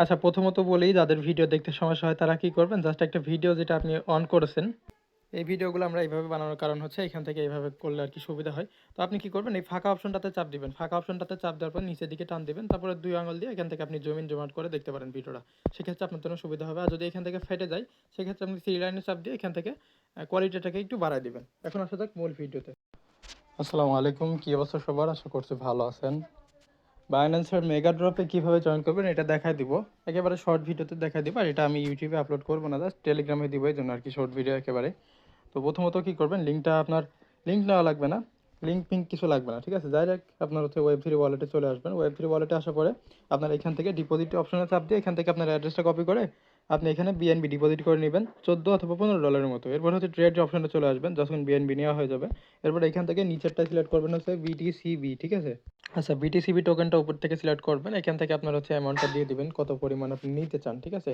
আচ্ছা প্রথমত বলি, যাদের ভিডিও দেখতে সমস্যা হয়, তারা কি করবেন? জাস্ট একটা ভিডিও যেটা আপনি অন করেছেন। এই ভিডিওগুলো আমরা এইভাবে বানানোর কারণ হচ্ছে, এখান থেকে এইভাবে করলে আর কি সুবিধা হয়। তো আপনি কি করবেন? এই ফাঁকা অপশনটাতে চাপ দিবেন। ফাঁকা অপশনটাতে চাপ দেওয়ার পর নিচের দিকে টান দিবেন। তারপরে দুই আঙুল দিয়ে এখান থেকে আপনি জমিন জমাট করে দেখতে পারেন ভিডিওটা। সেক্ষেত্রে আপনার জন্য সুবিধা হবে। আর যদি এখান থেকে ফেটে যায়, সেক্ষেত্রে আপনি থ্রি লাইনে চাপ দিয়ে এখান থেকে কোয়ালিটিটাকে একটু বাড়ায় দিবেন। এখন আসা যাক মূল ভিডিওতে আসসালামু আলাইকুম। কী অবস্থা সবার? আশা করছি ভালো আছেন। বাইন্যান্সের মেগা ড্রপে কীভাবে জয়েন করবেন এটা দেখায় দিব। একেবারে শর্ট ভিডিওতে দেখায় দিব আর এটা আমি ইউটিউবে আপলোড করব না জাস্ট টেলিগ্রামে দিব এই জন্য আর কি শর্ট ভিডিও একেবারে। তো প্রথমত কী করবেন লিঙ্কটা আপনার লিঙ্ক নেওয়া লাগবে না লিঙ্ক পিঙ্ক কিছু লাগবে না, ঠিক আছে? ডাইরেক্ট আপনার হচ্ছে ওয়েব থ্রি ওয়ালেটে চলে আসবেন। ওয়েব থ্রি ওয়ালেটে আসার পরে আপনার এখান থেকে ডিপোজিট অপশনে চাপ দিয়ে এখান থেকে আপনার অ্যাড্রেসটা কপি করে আপনি এখানে বিএনবি ডিপোজিট করে নেবেন চোদ্দ অথবা পনেরো ডলারের মতো। এরপর হচ্ছে ট্রেড অপশনে চলে আসবেন যখন বিএনবি নেওয়া হয়ে যাবে। এরপর এখান থেকে নিচেরটা সিলেক্ট করবেন হচ্ছে বিটিসিবি ঠিক আছে? আচ্ছা বিটিসিবি টোকেনটা উপর থেকে সিলেক্ট করবেন। এখান থেকে আপনার হচ্ছে অ্যামাউন্টটা দিয়ে দিবেন, কত পরিমাণ আপনি নিতে চান, ঠিক আছে?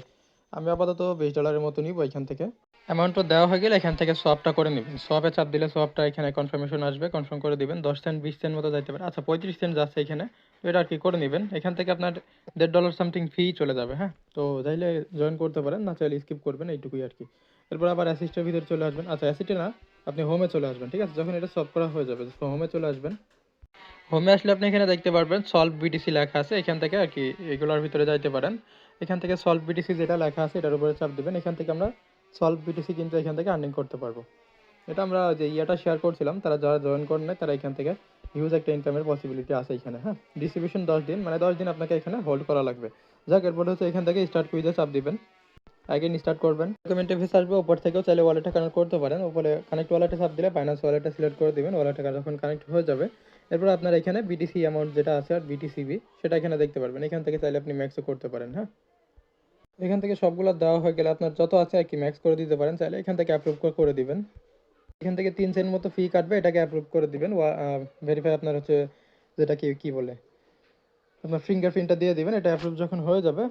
আমি আপাতত বিশ ডলারের মতো নিব এখান থেকে। অ্যামাউন্টটা দেওয়া হয়ে গেলে এখান থেকে সোয়াপটা করে নেবেন। সোয়াপে চাপ দিলে সোয়াপটা এখানে কনফার্মেশন আসবে কনফার্ম করে দিবেন। দশ সেন্ট বিশ সেন্ট মতো যাইতে পারে। আচ্ছা পঁয়ত্রিশ সেন্ট যাচ্ছে এখানে এটা আর কি করে নেবেন। এখান থেকে আপনার দেড় ডলার সামথিং ফি চলে যাবে হ্যাঁ? তো চাইলে জয়েন করতে পারেন, না চাইলে স্কিপ করবেন, এইটুকুই আর কি এরপর আবার অ্যাসিস্টের ভিতরে চলে আসবেন। আচ্ছা অ্যাসিস্টে না, আপনি হোমে চলে আসবেন, ঠিক আছে? যখন এটা সলভ করা হয়ে যাবে হোমে চলে আসবেন। হোমে আসলে আপনি এখানে দেখতে পারবেন সলভ বিটিসি লেখা আছে, এখান থেকে আর কি এগুলোর ভিতরে যাইতে পারেন। এখান থেকে সলভ বিটিসি যেটা লেখা আছে, এটার উপরে চাপ দেবেন, এখান থেকে আমরা সলভ বিটিসি কিন্তু এখান থেকে আর্নিং করতে পারব। এটা আমরা যে ইয়াটা শেয়ার করছিলাম, তারা যারা জয়েন করেন নাই, তারা এখান থেকে হিউজ একটা ইনকামের পসিবিলিটি আছে এখানে হ্যাঁ? ডিস্ট্রিবিউশন দশ দিন মানে দশ দিন আপনাকে এখানে হোল্ড করা লাগবে। যাক, এরপর হচ্ছে এখান থেকে স্টার্ট কুইজে চাপ দিবেন। আগে স্টার্ট করবেন। ডকুমেন্টে ফিস আসবে ওপর থেকেও চাইলে ওয়ালেটে কানেক্ট করতে পারেন। ওপরে কানেক্ট ওয়ালেটে চাপ দিলে ফাইন্যান্স ওয়ালেটে সিলেক্ট করে দিবেন ওয়ালেটে যখন কানেক্ট হয়ে যাবে এরপর আপনার এখানে বিটিসি অ্যামাউন্ট যেটা আছে আর বিটিসিবি সেটা এখানে দেখতে পারবেন। এখান থেকে চাইলে আপনি ম্যাক্সও করতে পারেন হ্যাঁ? এখান থেকে সবগুলো দেওয়া হয়ে গেলে আপনার যত আছে আর কি ম্যাক্স করে দিতে পারেন, চাইলে এখান থেকে অ্যাপ্রুভ করে দিবেন। এখান থেকে তিন সেন্ট মতো ফি কাটবে, এটাকে অ্যাপ্রুভ করে দিবেন। ভেরিফাই আপনার হচ্ছে যেটা কি কি বলে? আপনার ফিঙ্গারপ্রিন্টটা দিয়ে দিবেন, এটা অ্যাপ্রুভ যখন হয়ে যাবে।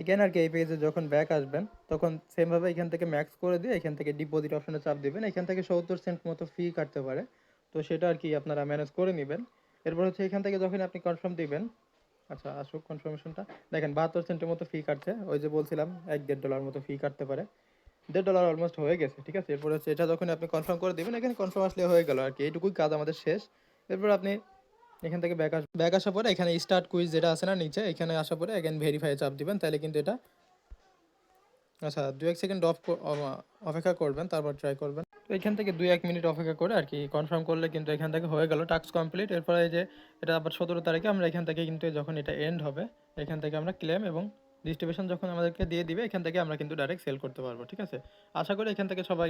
এগেন আর কি এই পেজে যখন ব্যাক আসবেন, তখন সেমভাবে এখান থেকে ম্যাক্স করে দিয়ে এখান থেকে ডিপোজিট অপশনে চাপ দিবেন। এখান থেকে সত্তর সেন্ট মতো ফি কাটতে পারে। তো সেটা আর কি আপনারা ম্যানেজ করে নেবেন। এরপর হচ্ছে এখান থেকে যখন আপনি কনফার্ম দিবেন আচ্ছা আসুক কনফার্মেশনটা দেখেন, বাহাত্তর সেন্টের মতো ফি কাটছে। ওই যে বলছিলাম, এক দেড় ডলার মতো ফি কাটতে পারে। দেড় ডলার অলমোস্ট হয়ে গেছে, ঠিক আছে? এরপর হচ্ছে এটা যখন আপনি কনফার্ম করে দিবেন, এখানে কনফার্ম আসলে হয়ে গেল আর কি। এইটুকুই কাজ আমাদের শেষ। এরপর আপনি এখান থেকে ব্যাক আস ব্যাক আসার পরে এখানে স্টার্ট কুইজ যেটা আছে না নিচে, এখানে আসার পরে এখানে ভেরিফাই চাপ দিবেন। তাহলে কিন্তু এটা আচ্ছা দু এক সেকেন্ড অফ অপেক্ষা করবেন, তারপর ট্রাই করবেন। তো এখান থেকে দুই, এক মিনিট অপেক্ষা করে আর কি কনফার্ম করলে কিন্তু এখান থেকে হয়ে গেল টাস্ক কমপ্লিট এরপরে যে এটা আবার সতেরো তারিখে আমরা এখান থেকে কিন্তু যখন এটা এন্ড হবে, এখান থেকে আমরা ক্লেম এবং ডিস্ট্রিবিউশন যখন আমাদেরকে দিয়ে দিবে, এখান থেকে আমরা কিন্তু ডাইরেক্ট সেল করতে পারব, ঠিক আছে? আশা করি এখান থেকে সবাই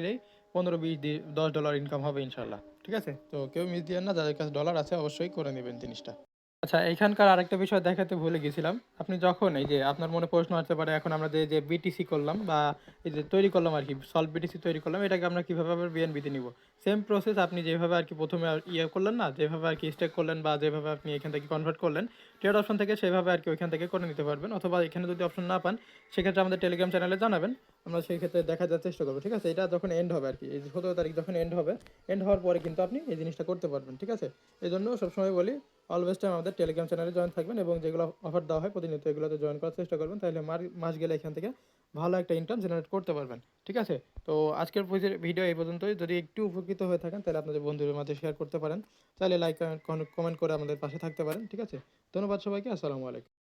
পনেরো, বিশ দশ ডলার ইনকাম হবে ইনশাল্লাহ ঠিক আছে? তো কেউ মিস দিয়েন না, যাদের কাছে ডলার আছে অবশ্যই করে নেবেন জিনিসটা। আচ্ছা এখানকার আরেকটা বিষয় দেখাতে ভুলে গেছিলাম। আপনি যখন এই যে আপনার মনে প্রশ্ন আসতে পারে, এখন আমরা যে যে বিটিসি করলাম বা এই যে তৈরি করলাম আর কি সলভ বিটিসি তৈরি করলাম, এটাকে আমরা কীভাবে আবার বিএনবিতে নিব? সেম প্রসেস আপনি যেভাবে আর কি প্রথমে ইয়ে করলেন না, যেভাবে আর কি স্টেক করলেন বা যেভাবে আপনি এখান থেকে কনভার্ট করলেন ট্রেড অপশন থেকে সেভাবে আর কি ওইখান থেকে করে নিতে পারবেন। অথবা এখানে যদি অপশন না পান, সেক্ষেত্রে আমাদের টেলিগ্রাম চ্যানেলে জানাবেন, আমরা সেই ক্ষেত্রে দেখা যাওয়ার চেষ্টা করব, ঠিক আছে? এটা যখন এন্ড হবে আর কি সতেরো তারিখ যখন এন্ড হবে এন্ড হওয়ার পরে কিন্তু আপনি এই জিনিসটা করতে পারবেন, ঠিক আছে? এই জন্য সবসময় বলি অলওয়েজ টাইম আমাদের টেলিগ্রাম চ্যানেলে জয়েন থাকবেন এবং যেগুলো অফার দেওয়া হয় প্রতিনিয়ত এগুলোতে জয়েন করার চেষ্টা করবেন। তাহলে মাস গেলে এখান থেকে ভালো একটা ইনকাম জেনারেট করতে পারবেন। ঠিক আছে? তো আজকের ভিডিও এই পর্যন্তই। যদি একটু উপকৃত হয়ে থাকেন, তাহলে আপনাদের বন্ধুদের মাঝে শেয়ার করতে পারেন। তাহলে লাইক কমেন্ট করে আমাদের পাশে থাকতে পারেন। ঠিক আছে? ধন্যবাদ সবাইকে। আসসালামু আলাইকুম।